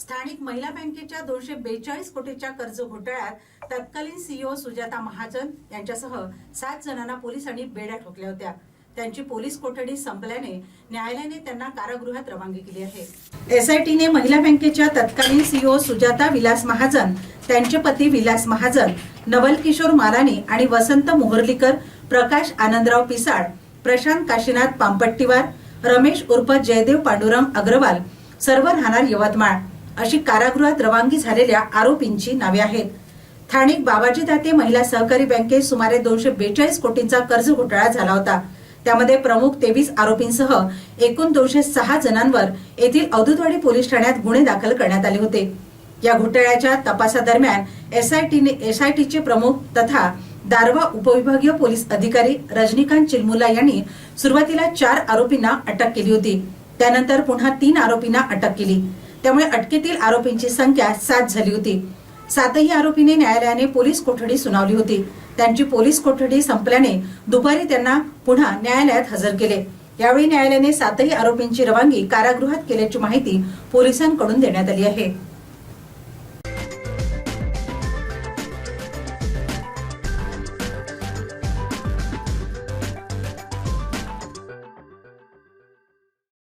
स्थानिक महिला बँकेच्या दोनशे बेचाळीस कोटीच्या कर्ज घोटाळ्यात तत्कालीन सीईओ सुजाता महाजन यांच्यासह सात जणांना पोलिसांनी बेड्या ठोकल्या होत्या. त्यांची पोलीस कोठडी संपल्याने न्यायालयाने त्यांना कारागृहात रवानगी केली आहे. एसआयटीने महिला बँकेच्या तत्कालीन सीईओ सुजाता विलास महाजन त्यांचे पती विलास महाजन नवल किशोर मालानी आणि वसंत मोहर्लीकर प्रकाश आनंदराव पिसाळ प्रशांत काशीनाथ पांपट्टीवार रमेश उर्फ जयदेव पांडुरंग अग्रवाल सर्व राहणार यवतमाळ. अशी कारागृहात रवानगी झालेल्या आरोपींची नावे आहेत. स्थानिक बाबाजी दाते महिला सहकारी बँकेत सुमारे दोनशे बेचाळीस कोटींचा कर्ज घोटाळा झाला होता. त्यामध्ये प्रमुख तेवीस आरोपींसह एकूण दोनशे सहा जणांवर येथील अवधूतवाडी पोलीस ठाण्यात गुन्हे दाखल करण्यात आले होते. या घोटाळ्याच्या तपासादरम्यान एसआयटीने एसआयटीचे प्रमुख तथा दारवा उपविभागीय पोलीस अधिकारी रजनीकांत चिलमुला यांनी सुरुवातीला चार आरोपींना अटक केली होती. त्यानंतर पुन्हा तीन आरोपींना अटक केली. त्यामुळे अटकेतील आरोपींची संख्या सात झाली होती. सातही आरोपींनी न्यायालयाने पोलीस कोठडी सुनावली होती. त्यांची पोलीस कोठडी संपल्याने दुपारी त्यांना पुन्हा न्यायालयात हजर केले. यावेळी न्यायालयाने सातही आरोपींची रवानगी कारागृहात केल्याची माहिती पोलिसांकडून देण्यात आली आहे.